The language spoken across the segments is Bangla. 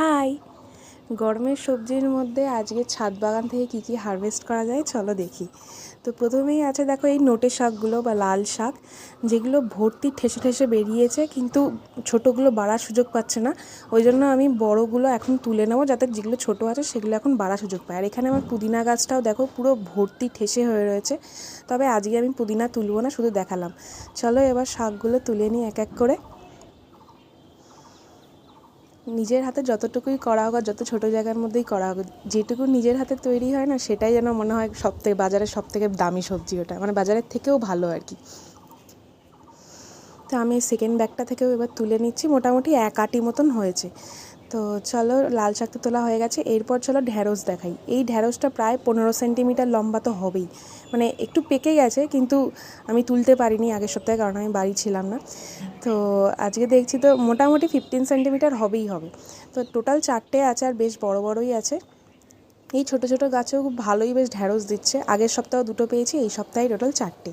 হাই। গরমের সবজির মধ্যে আজকে ছাদ বাগান থেকে কী কী হারভেস্ট করা যায় চলো দেখি। তো প্রথমেই আছে দেখো এই নোটে শাকগুলো বা লাল শাক, যেগুলো ভর্তি ঠেসে ঠেসে বেরিয়েছে কিন্তু ছোটোগুলো বাড়ার সুযোগ পাচ্ছে না। ওই জন্য আমি বড়গুলো এখন তুলে নেব যাতে যেগুলো ছোটো আছে সেগুলো এখন বাড়ার সুযোগ পায়। আর এখানে আমার পুদিনা গাছটাও দেখো পুরো ভর্তি ঠেসে হয়ে রয়েছে। তবে আজকে আমি পুদিনা তুলবো না, শুধু দেখালাম। চলো এবার শাকগুলো তুলে নিই এক এক করে। নিজের হাতে যতটুকুই করা হোক আর যত ছোটো জায়গার মধ্যেই করা হোক, যেটুকু নিজের হাতে তৈরি হয় না, সেটাই যেন মনে হয় সব থেকে বাজারের সব থেকে দামি সবজি ওটা। মানে বাজারের থেকেও ভালো আর কি। তো আমি সেকেন্ড ব্যাগটা থেকেও এবার তুলে নিচ্ছি। মোটামুটি এক আটি মতন হয়েছে। তো চলো, লাল শাক তোলা হয়ে গেছে। এরপর চলো ঢ্যাঁড়স দেখাই। এই ঢ্যাঁড়সটা প্রায় পনেরো সেন্টিমিটার লম্বা তো হবেই। মানে একটু পেকে গেছে, কিন্তু আমি তুলতে পারিনি আগের সপ্তাহে, কারণ আমি বাড়ি ছিলাম না। তো আজকে দেখছি তো মোটামুটি ফিফটিন সেন্টিমিটার হবেই হবে। তো টোটাল চারটে আছে আর বেশ বড় বড়ই আছে। এই ছোটো ছোটো গাছেও খুব ভালোই বেশ ঢ্যাঁড়স দিচ্ছে। আগের সপ্তাহ দুটো পেয়েছি, এই সপ্তাহে টোটাল চারটে।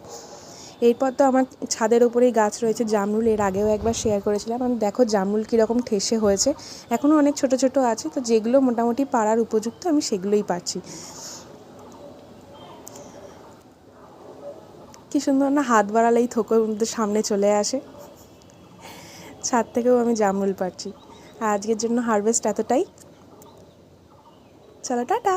এরপর তো আমার ছাদের উপরেই গাছ রয়েছে, জামরুল এর আগেও একবার শেয়ার করেছিলাম। আমি দেখো জামরুল কীরকম ঠেসে হয়েছে। এখনও অনেক ছোট ছোট আছে, তো যেগুলো মোটামুটি পাড়ার উপযুক্ত আমি সেগুলোই পাচ্ছি। কী সুন্দর না হাত বাড়ালেই থোকোর সামনে চলে আসে। ছাদ থেকেও আমি জামরুল পাচ্ছি। আর আজকের জন্য হারভেস্ট এতটাই। চলো, টাটা!